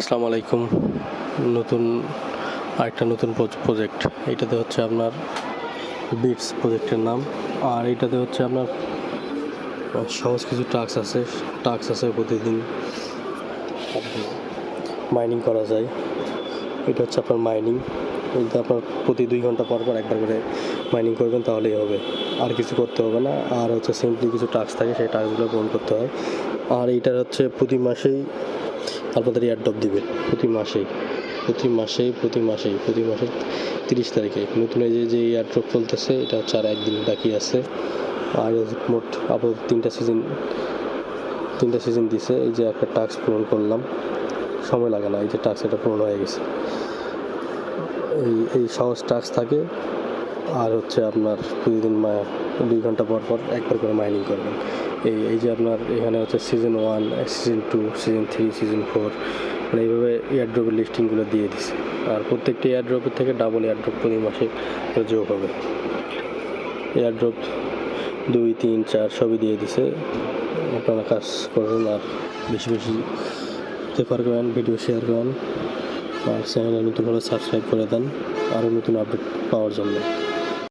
আসসালামু আলাইকুম। নতুন আরেকটা নতুন প্রজেক্ট এইটাতে হচ্ছে আপনার বিটস প্রজেক্টের নাম। আর এইটাতে হচ্ছে আপনার সহজ কিছু টাস্ক আছে। টাস্ক আছে প্রতিদিন মাইনিং করা যায়। এটা হচ্ছে আপনার মাইনিং এটা আপনার প্রতি দুই ঘণ্টা পর পর একবার করে মাইনিং করবেন, তাহলেই হবে। আর কিছু করতে হবে না। আর হচ্ছে সিম্পলি কিছু টাস্ক থাকে, সেই টাস্কগুলো পূরণ করতে হয়। আর এইটার হচ্ছে প্রতি মাসেই আপনাদের এয়ারড্রপ দিবে। প্রতি মাসেই প্রতি মাসেই প্রতি মাসেই, প্রতি মাসের তিরিশ তারিখে। নতুন এই যে যে এয়ারড্রপ চলতেছে, এটা হচ্ছে আর একদিন বাকি আছে। আর মোট আপাতত তিনটা সিজন তিনটা সিজন দিছে। এই যে একটা টাস্ক পূরণ করলাম। সময় লাগে না, এই যে টাস্ক এটা পূরণ হয়ে গেছে। এই এই সহজ টাস্ক থাকে। আর হচ্ছে আপনার প্রতিদিন মা- দুই ঘণ্টা পর পর একবার করে মাইনিং করবেন। এই এই যে আপনার এখানে হচ্ছে season one season two season three season four মানে এইভাবে এয়ারড্রপের লিস্টিংগুলো দিয়ে দিছে। আর প্রত্যেকটি এয়ারড্রপের থেকে ডাবল এয়ারড্রপ প্রতি মাসে যোগ হবে এয়ারড্রপ দুই, তিন, চার সবই দিয়ে দিছে। আপনারা কাজ করুন আর বেশি বেশি রেফার করেন ভিডিও শেয়ার করেন। আর চ্যানেলে নতুন হলে সাবস্ক্রাইব করে দেন। আরও নতুন আপডেট পাওয়ার জন্য।